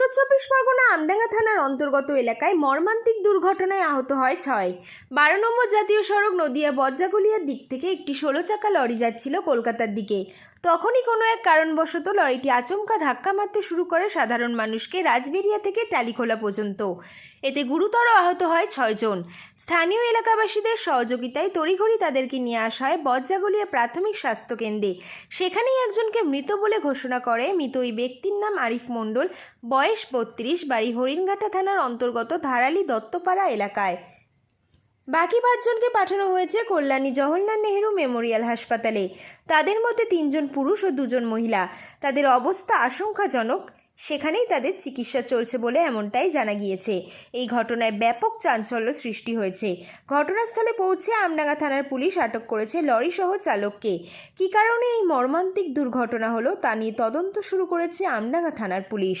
উত্তর চব্বিশ পরগনা আমডাঙ্গা থানার অন্তর্গত এলাকায় মর্মান্তিক দুর্ঘটনায় আহত হয় ছয়। বারো নম্বর জাতীয় সড়ক নদিয়া বজ্জাগুলিয়ার দিক থেকে একটি ষোলো চাকা লরি যাচ্ছিল কলকাতার দিকে। তখনই কোনো এক কারণবশত লরিটি আচমকা ধাক্কা মারতে শুরু করে সাধারণ মানুষকে রাজবেরিয়া থেকে টালিখোলা পর্যন্ত। এতে গুরুতর আহত হয় ছয়জন স্থানীয় এলাকাবাসীদের সহযোগিতায় তড়িঘড়ি তাদেরকে নিয়ে আসা হয় বজ্জাগলিয়া প্রাথমিক স্বাস্থ্যকেন্দ্রে সেখানেই একজনকে মৃত বলে ঘোষণা করে মৃত ওই ব্যক্তির নাম আরিফ মণ্ডল, বয়স বত্রিশ, বাড়ি হরিণঘাটা থানার অন্তর্গত ধারালি দত্তপাড়া এলাকায়। বাকি পাঁচজনকে পাঠানো হয়েছে কল্যাণী জওহরলাল নেহেরু মেমোরিয়াল হাসপাতালে। তাদের মধ্যে তিনজন পুরুষ ও দুজন মহিলা। তাদের অবস্থা আশঙ্কাজনক। সেখানেই তাদের চিকিৎসা চলছে বলে এমনটাই জানা গিয়েছে। এই ঘটনায় ব্যাপক চাঞ্চল্য সৃষ্টি হয়েছে। ঘটনাস্থলে পৌঁছে আমডাঙ্গা থানার পুলিশ আটক করেছে লরিসহ চালককে। কী কারণে এই মর্মান্তিক দুর্ঘটনা হলো তা নিয়ে তদন্ত শুরু করেছে আমডাঙ্গা থানার পুলিশ।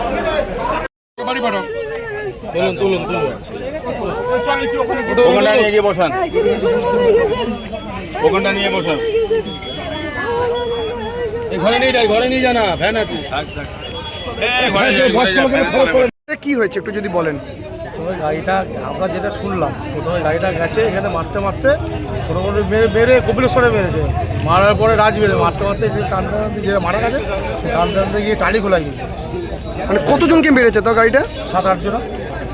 বাড়া পাঠাও। তুলুন তুলুন তুলুন। ওখানটা নিয়ে গিয়ে বসান। ওখানটা নিয়ে বসান। ঘরে নিয়ে যাই ঘরে নিয়ে জানা ভ্যান আছে কি হয়েছে একটু যদি বলেন। প্রথমে গাড়িটা আমরা যেটা শুনলাম প্রথমে গাড়িটা গেছে এখানে মারতে মারতে মোটামুটি মেরে মেরে কপিলেশ্বরে মেরেছে। মারার পরে রাজবেড়ে মারতে মারতে যে টানতে টানতে যেটা মারা গেছে সে টানতে টানতে গিয়ে টালি খোলাই গেছে মানে কতজনকে মেরেছে তো গাড়িটা? সাত আটজন।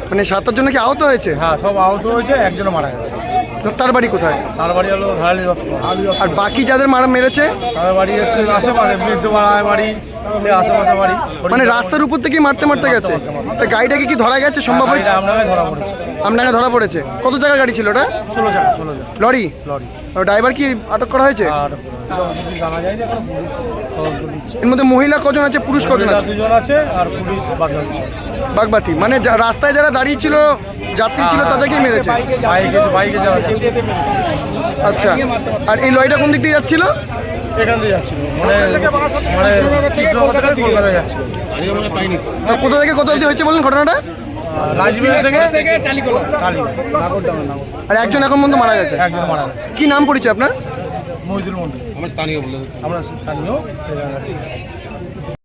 মানে সাত জন্য কি আহত হয়েছে? হ্যাঁ সব আহত হয়েছে একজনও মারা গেছে। তার বাড়ি কোথায়? তার বাড়ি হলো ধারালি আর বাকি যাদের মারা মেরেছে? তার বাড়ি হচ্ছে আশেপাশে বৃদ্ধপাড়ায় বাড়ি আশেপাশে বাড়ি। মানে রাস্তার উপর থেকে মারতে মারতে গেছে। তা গাড়িটাকে কি ধরা গেছে সম্ভব হয়েছে আপনাকে ধরা পড়েছে। আপনাকে ধরা পড়েছে। কত জায়গার গাড়ি ছিল ওটা? ষোলো জায়গা ষোলো লরি? লরি। ড্রাইভার কি আটক করা হয়েছে? নিচ্ছে এর মধ্যে মহিলা কজন আছে পুরুষ কজন আছে? দুজন আছে আর পুলিশ বাকি বাগবাতি। মানে যা- রাস্তায় যারা দাঁড়িয়ে ছিল যাত্রী ছিল তাদেরকেই মেরেছে? বাইকে বাইকে যারা আচ্ছা। আর এই লরিটা কোন দিক দিয়ে যাচ্ছিল? এখান দিয়ে যাচ্ছিল। মানে মানে কৃষ্ণনগর থেকে কলকাতায় যাচ্ছিল। কোথা থেকে কোথা অবধি হয়েছে বলুন ঘটনাটা? আর থেকে একজন এখন পর্যন্ত মারা গেছে? একজন মারা গেছে। কি নাম পড়েছে আপনার? মহিদুল মন্ডল। আমার স্থানীয় বলে আমরা স্থানীয়।